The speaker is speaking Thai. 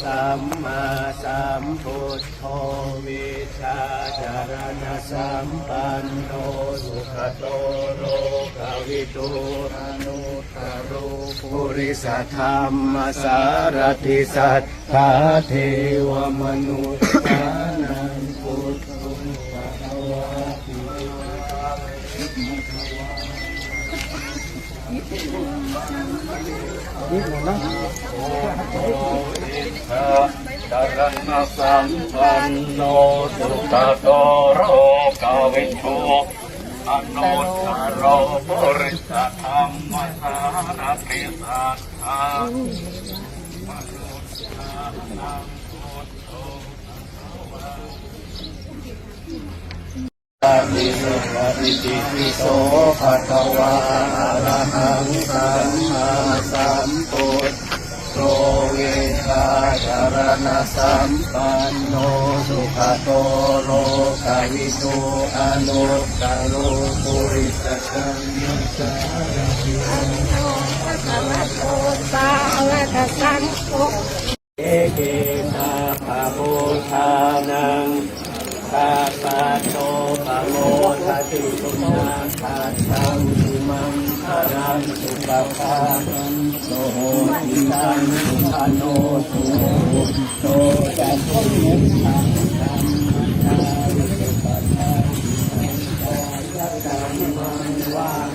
สัมมาสัมพุทโธวิชาจารณสัมปันโนสุขโตโลกวิทูรนุตโรปุริสธรรมสารติสัทธาเทวมนุษย์สานังพุทธภควาติ ดารณสัมปันโนสุตโตโรกาวิชูอนุตตโรปุริสธรรมสารติสัทธาปฏิโสปฏิจิติโสภะคะวาอะระหังสัมมาสัมพุทโธเวทาจารณสัมปันโนสุขโตโลกาวิโตอนุตตโรปุริสสัมมัสสาวกสังโฆเอเกนาภะโมทานังาปาโตปะโมทะติสุมาปัสสังสุมังคารังสุปะปาโตโหติตังสุขโนสุโตจัตตุยังสังฆังนาสุปะปาโตยัตตามังวา